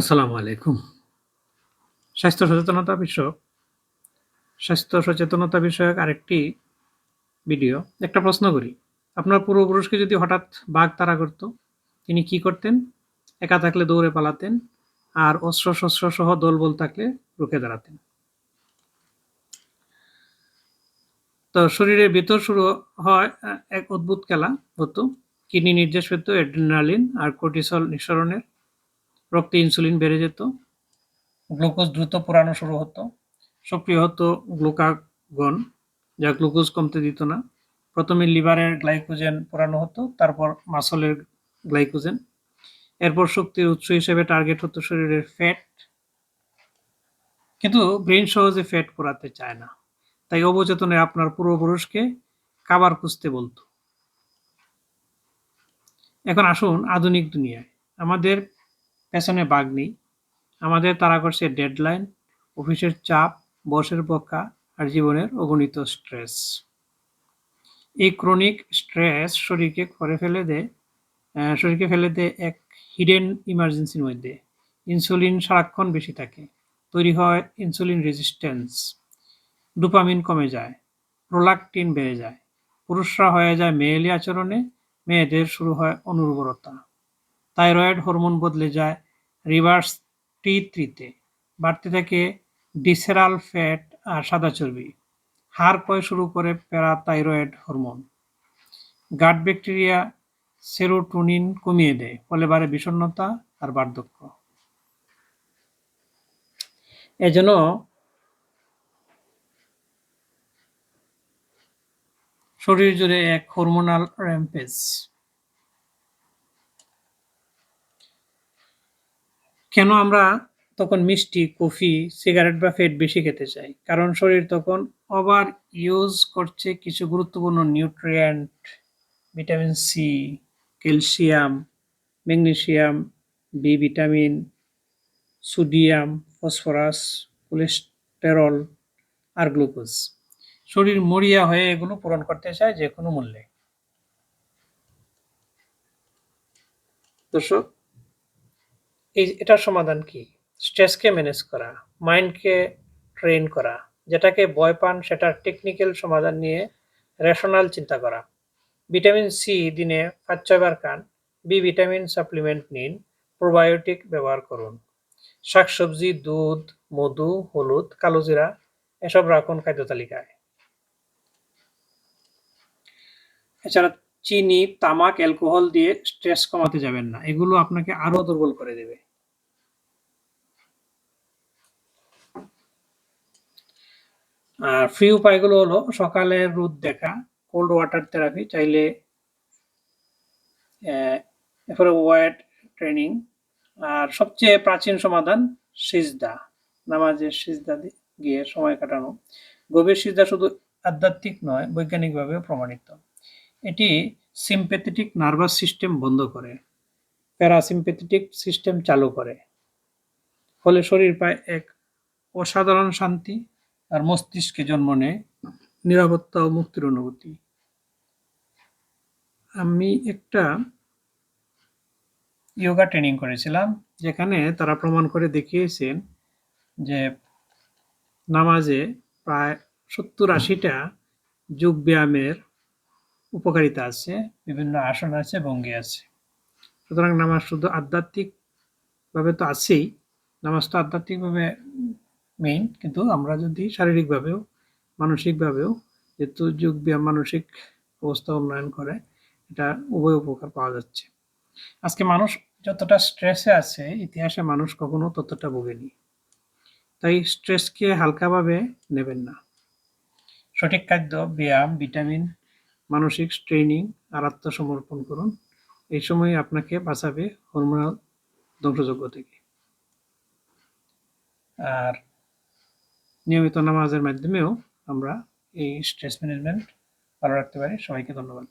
আসসালামু আলাইকুম। স্বাস্থ্য সচেতনতা বিষয়ক, স্বাস্থ্য সচেতনতা বিষয়ক আরেকটি ভিডিও একটা প্রশ্ন করি। আপনার পূর্বপুরুষকে যদি হঠাৎ বাঘ তাড়া করত, তিনি কি করতেন? একা থাকলে দৌড়ে পালাতেন আর অস্ত্র শস্ত্র সহ দলবল থাকলে রুখে দাঁড়াতেন। তো শরীরের ভিতর শুরু হয় এক অদ্ভুত খেলা হতো। কিডনি নির্দেশ পেত অ্যাড্রিনালিন আর কোর্টিসল নিঃসরণের। রক্তে ইনসুলিন বেড়ে যেত। গ্লুকোজ দ্রুত পোড়ানো শুরু হতো। সক্রিয় হতো গ্লুকাগন, যা গ্লুকোজ কমতে দিত না। প্রথমে লিভারের গ্লাইকোজেন পোড়ানো হতো, তারপর মাসলের গ্লাইকোজেন। এরপর শক্তির উৎস হিসেবে টার্গেট হতো শরীরের ফ্যাট। কিন্তু ব্রেন সহজে ফ্যাট পোড়াতে চায় না। তাই অবচেতনে আপনার পূর্বপুরুষকে কাবার খুঁজতে বলতো। এখন আসুন আধুনিক দুনিয়ায়। আমাদের পেছনে বাঘ নেই। আমাদের তারা করছে ডেডলাইন, অফিসের চাপ বসের বকা আর জীবনের অগণিত স্ট্রেস। এই ক্রনিক স্ট্রেস শরীরকে করে ফেলে দেয় শরীরকে ফেলে দেয় এক হিডেন ইমার্জেন্সির মধ্যে। ইনসুলিন সারাক্ষণ বেশি থাকে, তৈরি হয় ইনসুলিন রেজিস্ট্যান্স। ডোপামিন কমে যায়, প্রোলাকটিন বেড়ে যায়। পুরুষরা হয়ে যায় মেয়েলি আচরণে, মেয়েদের শুরু হয় অনুর্বরতা। থাইরয়েড হরমোন বদলে যায় রিভার্স টি থ্রিতে বাড়তে থাকে ডিসেরাল ফ্যাট আর সাদা চর্বি। হাড় ক্ষয় শুরু করে parathyroid hormone. Gut bacteria serotonin কমিয়ে দেয়, ফলে বাড়ে বিষণ্ণতা আর বার্ধক্য। এজন্য শরীর জুড়ে এক হরমোনাল র্যাম্পেজ। কেন আমরা তখন মিষ্টি, কফি, সিগারেট বা ফেট বেশি খেতে চাই? কারণ শরীর তখন ওভার ইউজ করছে কিছু গুরুত্বপূর্ণ nutrient vitamin C calcium magnesium B vitamin sodium phosphorus cholesterol আর গ্লুকোজ শরীর মরিয়া হয়ে এগুলো পূরণ করতে চায় যে কোনো মূল্যে। দর্শক এই, এটার সমাধান কি? স্ট্রেসকে ম্যানেজ করা, মাইন্ডকে ট্রেন করা, যেটাকে ভয় পান সেটার টেকনিক্যাল সমাধান নিয়ে রেশনাল চিন্তা করা। ভিটামিন সি দিনে পাঁচ ছয়বার খান, বি ভিটামিন সাপ্লিমেন্ট নিন, প্রোবায়োটিক ব্যবহার করুন। শাকসবজি, দুধ, মধু, হলুদ, কালো জিরা, এসব রাখুন খাদ্য তালিকায়। এছাড়া চিনি, তামাক, অ্যালকোহল দিয়ে স্ট্রেস কমাতে যাবেন না, এগুলো আপনাকে আরও দুর্বল করে দেবে। আর ফ্রি উপায়গুলো হলো সকালে রোদ দেখা কোল্ড ওয়াটার থেরাপি চাইলে এরপরে ওয়েট ট্রেনিং। আর সবচেয়ে প্রাচীন সমাধান সিজদা, নামাজের সিজদা গিয়ে সময় কাটানো। গভীর সিজদা শুধু আধ্যাত্মিক নয় বৈজ্ঞানিকভাবে প্রমাণিত। এটি সিম্প্যাথেটিক নার্ভাস সিস্টেম বন্ধ করে প্যারাসিম্প্যাথেটিক সিস্টেম চালু করে। ফলে শরীর পায় এক অসাধারণ শান্তি আর মস্তিষ্কে জন্ম নেয় নিরাপত্তা ও মুক্তির অনুভূতি। আমি একটা যোগা ট্রেনিং করেছিলাম, যেখানে তারা প্রমাণ করে দেখিয়েছেন যে নামাজে প্রায় সত্তর আশিটা যোগ ব্যায়ামের উপকারিতা আছে, বিভিন্ন আসন আছে, ভঙ্গি আছে। সুতরাং নামাজ শুধু আধ্যাত্মিকভাবে তো আছেই, নামাজ তো আধ্যাত্মিকভাবে মেইন কিন্তু আমরা যদি শারীরিকভাবেও, মানসিকভাবেও যেহেতু যোগ ব্যায়াম মানসিক অবস্থা উন্নয়ন করে, এটা উভয় উপকার পাওয়া যাচ্ছে। আজকে মানুষ যতটা স্ট্রেসে আছে, ইতিহাসে মানুষ কখনো ততটা ভোগেনি। তাই স্ট্রেসকে হালকাভাবে নেবেন না। সঠিক খাদ্য, ব্যায়াম ভিটামিন মানসিক ট্রেনিং আর আত্মসমর্পণ করুন। এই সময় আপনাকে বাঁচাবে হরমোনাল ধ্বংসযজ্ঞ থেকে। আর নিয়মিত নামাজের মাধ্যমেও আমরা এই স্ট্রেস ম্যানেজমেন্ট ভালো রাখতে পারি। সবাইকে ধন্যবাদ।